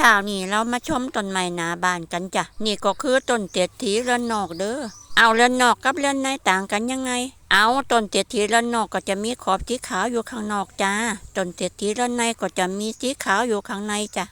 เช้านี่เรามาชมต้นไม้หนาบ้านกันจ้ะ นี่ก็คือต้นเตียทีเรือนนอกเด้อ เอาเรือนนอกกับเรือนในต่างกันยังไง เอาต้นเตียทีเรือนนอกก็จะมีขอบสีขาวอยู่ข้างนอกจ้า ต้นเตียทีเรือนในก็จะมีสีขาวอยู่ข้างในจ้ะ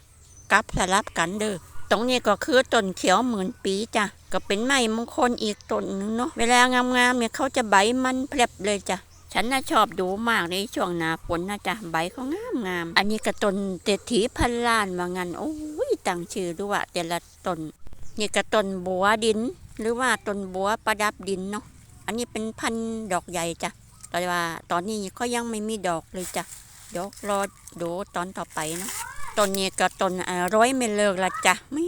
กลับสลับกันเด้อ ตรงนี้ก็คือต้นเขียวหมื่นปีจ้ะ ก็เป็นไม้มงคลอีกต้นหนึงเนาะ เวลางามๆเนี่ยเขาจะใบมันแผลบเลยจ้ะ ฉันน่ะชอบดูมากในช่วงหนาฝนนะจ๊ะใบเขางามงามอันนี้ก็ต้นเตถีพันล้านว่างั้นโอ้ยตั้งชื่อด้วยแต่ละต้นนี่ก็ต้นบัวดิน หรือว่าต้นบัวประดับดินเนาะอันนี้เป็นพันดอกใหญ่จ้ะแต่ว่าตอนนี้ก็ยังไม่มีดอกเลยจ้ะเดี๋ยวรอดูตอนต่อไปเนาะต้นนี้ก็ต้นอ่าร้อยไม่เลิกละจ้ะไม่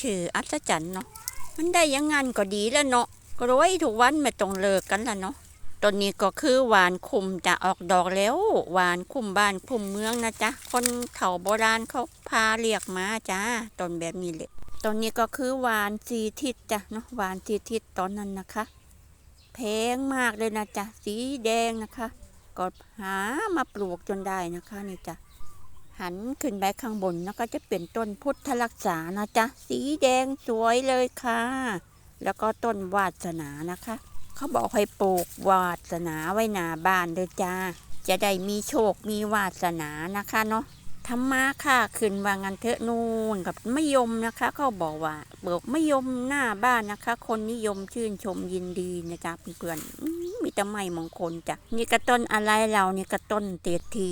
ชื่ออัศจรรย์เนาะมันได้ยังงั้นก็ดีแล้วเนาะก็ร้อยทุกวันไม่ต้องเลิกกันละเนาะ ต้นนี้ก็คือหวานคุมจะออกดอกแล้ว หวานคุมบ้านคุมเมืองนะจ๊ะ คนเฒ่าโบราณเขาพาเรียกมาจ้าต้นแบบนี้เลยต้นนี้ก็คือหวานสีทิศจ้ะเนาะหวานสีทิศตอนนั้นนะคะแพงมากเลยนะจ๊ะสีแดงนะคะก็หามาปลูกจนได้นะคะนี่จ้ะหันขึ้นไปข้างบนแล้วก็จะเป็นต้นพุทธรักษานะจ๊ะสีแดงสวยเลยค่ะ แล้วก็ต้นวาสนานะคะ เขาบอกให้ปลูกวาสนาไว้หน้าบ้านเด้อจ้า จะได้มีโชคมีวาสนานะคะเนาะทำมาค่าขึ้นว่างันเถอะนู่นกับมะยมนะคะเขาบอกว่าเบิกมะยมหน้าบ้านนะคะ คนนิยมชื่นชมยินดีนะจ๊ะเพื่อนๆมีแต่ไม้มงคลจ้ะนี่กระต้นอะไรเรานี่กระต้นเตียถี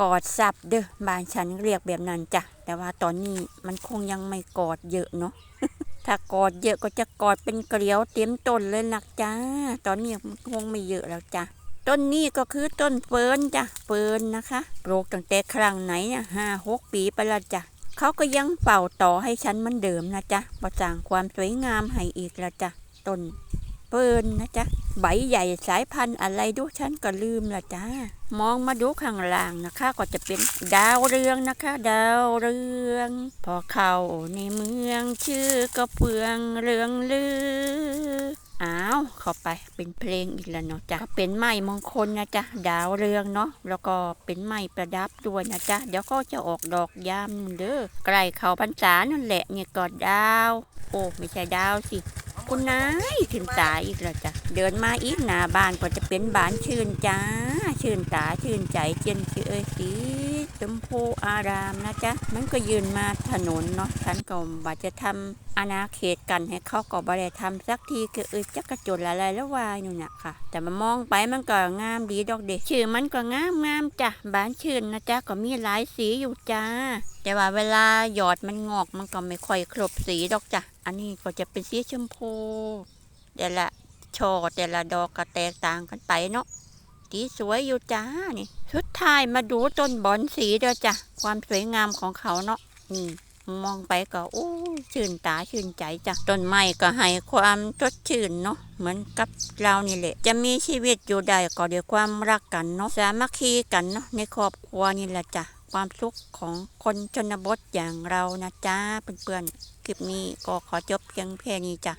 กอดซับเด้อบ้านฉันเรียกแบบนั้นจ้ะแต่ว่าตอนนี้มันคงยังไม่กอดเยอะเนาะ ถ้ากอดเยอะก็จะกอดเป็นเกลียวเต็มต้นเลยหลักจ้า ตอนนี้มันคงไม่เยอะแล้วจ้ะต้นนี้ก็คือต้นเฟิร์นจ้ะเฟิร์นนะคะปลูกตั้งแต่ครั้งไหนเนี่ยห้าหกปีไปละจ้ะเขาก็ยังเป่าต่อให้ฉันเหมันเดิมนะจ๊ะประจางความสวยงามให้อีกละจ้ะต้น เฟิร์นนะจ๊ะ ใบใหญ่สายพันธุ์อะไรดูฉันก็ลืมละจ้ามองมาดูข้างล่างนะคะ ก็จะเป็นดาวเรืองนะคะ ดาวเรือง พอเข้าในเมืองชื่อก็เฟืองเรืองลืออ้าวเข้าไปเป็นเพลงอีกแล้วเนาะจ้ะเป็นไม้มงคลนะจ๊ะดาวเรืองเนาะแล้วก็เป็นไม้ประดับด้วยนะจ๊ะเดี๋ยวก็จะออกดอกยามเด้อใกล้เข้าพรรษานั่นแหละเนี่ยก็ดาว โอ้ไม่ใช่ดาวสิ คุณนายถึงตาอีกแล้วจ้ะ เดินมาอีกหน้าบ้านก็จะเป็นบ้านชื่นจ้า ชื่นตาชื่นใจเจนชื่อเอ้ยสีชมพูอารามนะจ๊ะ มันก็ยืนมาถนนเนาะฉันก็ว่าจะทำอาณาเขตกันให้เขาก็บ่ได้ทำสักทีก็เออจักกระจนอะไรแล้ววายนู่นน่ะค่ะ แต่มามองไปมันก็งามดีดอกเด็กชื่อมันก็งามงามจ้ะบ้านชื่นนะจ๊ะก็มีหลายสีอยู่จ้า แต่ว่าเวลาหยอดมันงอกมันก็ไม่ค่อยครบสีดอกจ้ะอันนี้ก็จะเป็นสีชมพูแต่ละช่อแต่ละดอกก็แตกต่างกันไปเนาะ สีสวยอยู่จ้านี่สุดท้ายมาดูต้นบอนสีเด้อจ้ะความสวยงามของเขาเนาะนี่มองไปก็โอ้ชื่นตาชื่นใจจ้ะต้นไม้ก็ให้ความสดชื่นเนาะเหมือนกับเรานี่แหละ จะมีชีวิตอยู่ได้ก็ด้วยความรักกันเนาะสามัคคีกันเนาะในครอบครัวนี่แหละจ้ะความสุขของคนชนบทอย่างเรานะจ้าเพื่อนๆคลิปนี้ก็ขอจบเพียงแค่นี้จ้ะ